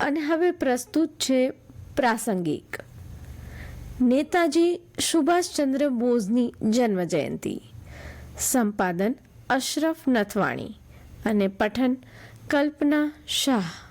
અને હવે પ્રસ્તુત છે પ્રાસંગિક. નેતાજી સુભાષચંદ્ર બોઝની જન્મ જયંતિ સંપાદન અશરફ નથવાણી અને પઠન કલ્પના શાહ.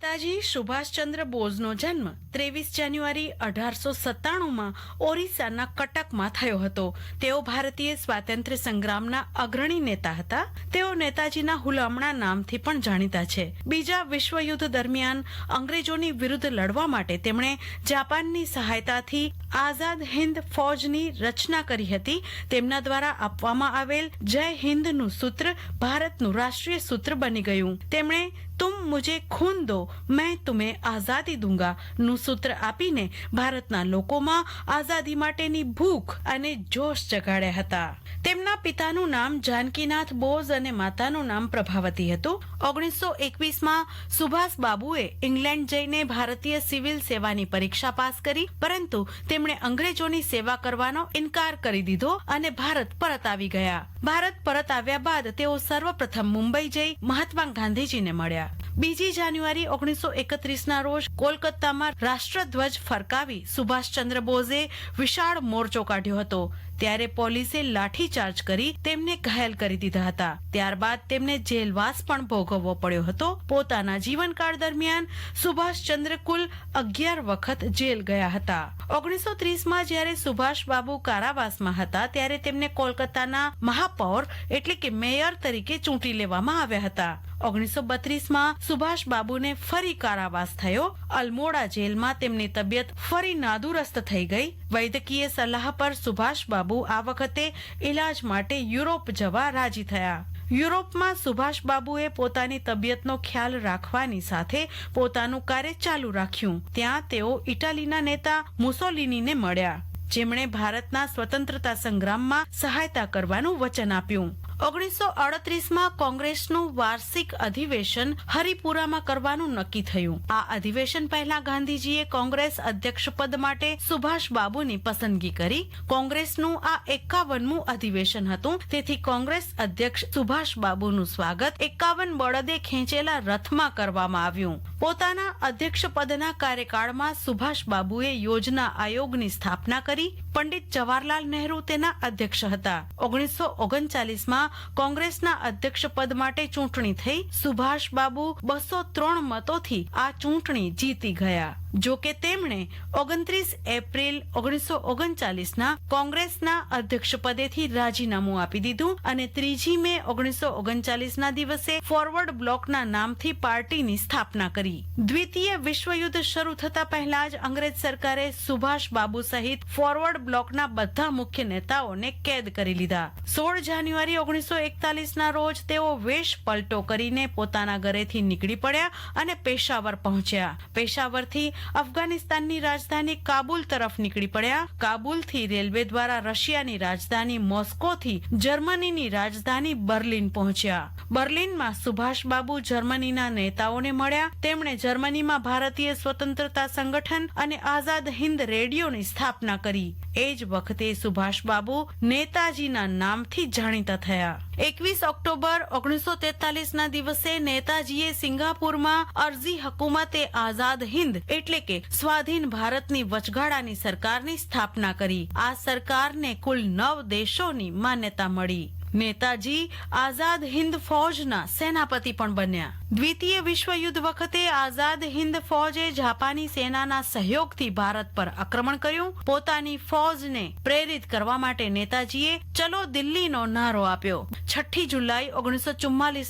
નેતાજી સુભાષચંદ્ર બોઝનો જન્મ ત્રેવીસ જાન્યુઆરી અઢારસો સત્તાણુંમાં ઓરિસ્સાના કટકમાં થયો હતો. તેઓ ભારતીય સ્વાતંત્ર્ય સંગ્રામના અગ્રણી નેતા હતા. તેઓ નેતાજીના હુલામણા નામથી પણ જાણીતા છે. બીજા વિશ્વયુદ્ધ દરમિયાન અંગ્રેજોની વિરુદ્ધ લડવા માટે તેમણે જાપાનની સહાયતાથી આઝાદ હિન્દ ફૌજની રચના કરી હતી. તેમના દ્વારા આપવામાં આવેલ જય હિન્દનું સૂત્ર ભારતનું રાષ્ટ્રીય સૂત્ર બની ગયું. તેમણે તુમ મુજે ખૂન દો મેં તુમે આઝાદી દૂંગા નું સૂત્ર આપીને ભારતના લોકોમાં આઝાદી માટેની ભૂખ અને જોશ જગાડ્યા હતા। તેમના પિતાનું નામ જાનકીનાથ બોઝ અને માતાનું નામ પ્રભાવતી હતું। ઓગણીસો એકવીસમાં સુભાષ બાબુએ ઇંગ્લેન્ડ જઈને ભારતીય સિવિલ સેવાની પરીક્ષા પાસ કરી, પરંતુ તેમણે અંગ્રેજોની સેવા કરવાનો ઇનકાર કરી દીધો અને ભારત પરત આવી ગયા। ભારત પરત આવ્યા બાદ તેઓ સર્વપ્રથમ મુંબઈ જઈ મહાત્મા ગાંધીજીને મળ્યા। બીજી જાન્યુઆરી ઓગણીસો એકત્રીસના રોજ કોલકાતામાં રાષ્ટ્રધ્વજ ફરકાવી સુભાષચંદ્ર બોઝે વિશાળ મોરચો કાઢ્યો હતો. ત્યારે પોલીસે લાઠીચાર્જ કરી તેમને ઘાયલ કરી દીધા હતા. ત્યારબાદ તેમને જેલવાસ પણ ભોગવવો પડ્યો હતો. પોતાના જીવનકાળ દરમિયાન સુભાષચંદ્ર કુલ અગિયાર વખત જેલ ગયા હતા. ઓગણીસો ત્રીસમાં જ્યારે સુભાષ બાબુ કારાવાસમાં હતા, ત્યારે તેમને કોલકાતાના મહાપૌર એટલે કે મેયર તરીકે ચૂંટી લેવામાં આવ્યા હતા. ઓગણીસો બત્રીસમાં સુભાષ બાબુને ફરી કારાવાસ થયો. અલમોડા જેલમાં તેમની તબિયત ફરી નાદુરસ્ત થઈ ગઈ. વૈદ્યકીય સલાહ પર સુભાષ બાબુ આ વખતે ઇલાજ માટે યુરોપ જવા રાજી થયા. યુરોપમાં સુભાષ બાબુએ પોતાની તબિયતનો ખ્યાલ રાખવાની સાથે પોતાનું કાર્ય ચાલુ રાખ્યું. ત્યાં તેઓ ઇટાલીના નેતા મુસોલિનીને મળ્યા. જેમણે ભારતના સ્વતંત્રતા સંગ્રામમાં સહાયતા કરવાનું વચન આપ્યું. ઓગણીસો અડત્રીસમાં કોંગ્રેસનું વાર્ષિક અધિવેશન હરિપુરામાં કરવાનું નક્કી થયું. આ અધિવેશન પહેલા ગાંધીજીએ કોંગ્રેસ અધ્યક્ષ પદ માટે સુભાષ બાબુની પસંદગી કરી. કોંગ્રેસનું આ એકાવનમું અધિવેશન હતું. તેથી કોંગ્રેસ અધ્યક્ષ સુભાષ બાબુનું સ્વાગત એકાવન બળદે ખેંચેલા રથમાં કરવામાં આવ્યું. પોતાના અધ્યક્ષ પદના કાર્યકાળમાં સુભાષ બાબુએ યોજના આયોગની સ્થાપના કરી. પંડિત જવાહરલાલ નહેરુ તેના અધ્યક્ષ હતા. ઓગણીસો ઓગણચાલીસમાં કોંગ્રેસના અધ્યક્ષ પદ માટે ચૂંટણી થઈ. સુભાષ બાબુ બસો ત્રણ મતોથી આ ચૂંટણી જીતી ગયા. જો કે તેમણે ઓગણત્રીસ એપ્રિલ ઓગણીસો ઓગણચાલીસના કોંગ્રેસના અધ્યક્ષ પદેથી રાજીનામું આપી દીધું અને ત્રીજી મે ઓગણીસો ઓગણચાલીસના દિવસે ફોરવર્ડ બ્લોકના નામથી પાર્ટીની સ્થાપના કરી. દ્વિતીય વિશ્વયુદ્ધ શરૂ થતા પહેલા જ અંગ્રેજ સરકારે સુભાષ બાબુ સહિત ફોરવર્ડ બ્લોકના બધા મુખ્ય નેતાઓને કેદ કરી લીધા. સોળ જાન્યુઆરી ઓગણીસો એકતાલીસના રોજ તેઓ વેશ પલટો કરીને પોતાના ઘરેથી નીકળી પડ્યા અને પેશાવર પહોંચ્યા. પેશાવરથી અફઘાનિસ્તાનની રાજધાની કાબુલ તરફ નીકળી પડ્યા. કાબુલથી રેલવે દ્વારા રશિયાની રાજધાની મોસ્કોથી જર્મનીની રાજધાની બર્લિન પહોંચ્યા. બર્લિનમાં સુભાષ બાબુ જર્મનીના નેતાઓને મળ્યા. તેમણે જર્મનીમાં ભારતીય સ્વતંત્રતા સંગઠન અને આઝાદ હિન્દ રેડિયોની સ્થાપના કરી. એ જ વખતે સુભાષ બાબુ નેતાજીના નામથી જાણીતા થયા. એકવીસ ઓક્ટોબર ઓગણીસો તેતાલીસ ના દિવસે નેતાજીએ સિંગાપુરમાં અરજી હકુમતે આઝાદ હિન્દ એટલે કે સ્વાધીન ભારતની વચગાળાની સરકારની સ્થાપના કરી. આ સરકારને કુલ નવ દેશોની માન્યતા મળી. નેતાજી આઝાદ હિન્દ ફૌજના સેનાપતિ પણ બન્યા. દ્વિતીય વિશ્વયુદ્ધ વખતે આઝાદ હિન્દ ફૌજે જાપાની સેનાના સહયોગથી ભારત પર આક્રમણ કર્યું. પોતાની ફૌજને પ્રેરિત કરવા માટે નેતાજીએ ચલો દિલ્હીનો નારો આપ્યો. છઠ્ઠી જુલાઈ ઓગણીસો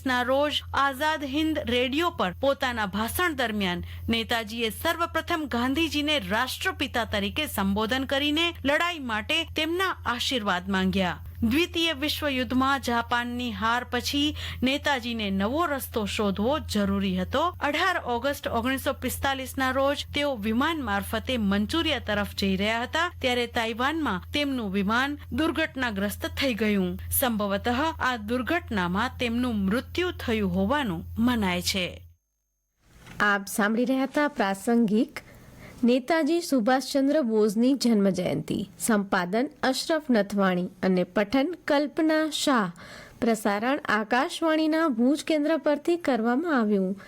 ના રોજ આઝાદ હિન્દ રેડિયો પર પોતાના ભાષણ દરમિયાન નેતાજીએ સર્વપ્રથમ ગાંધીજીને રાષ્ટ્રપિતા તરીકે સંબોધન કરીને લડાઈ માટે તેમના આશીર્વાદ માંગ્યા. દ્વિતીય વિશ્વયુદ્ધમાં જાપાનની હાર પછી નેતાજીને નવો રસ્તો શોધવો જરૂરી હતો. અઢાર ઓગસ્ટ ઓગણીસો પિસ્તાલીસના રોજ તેઓ વિમાન મારફતે મંચુરિયા તરફ જઈ રહ્યા હતા, ત્યારે તાઇવાનમાં તેમનું વિમાન દુર્ઘટનાગ્રસ્ત થઈ ગયું. સંભવતઃ આ દુર્ઘટનામાં તેમનું મૃત્યુ થયું હોવાનું મનાય છે. આપ સાંભળી રહ્યા હતા પ્રાસંગિક નેતાજી સુભાષચંદ્ર બોઝની જન્મ જયંતિ સંપાદન અશરફ નથવાણી અને પઠન કલ્પના શાહ. પ્રસારણ આકાશવાણીના ભુજ કેન્દ્ર પરથી કરવામાં આવ્યું.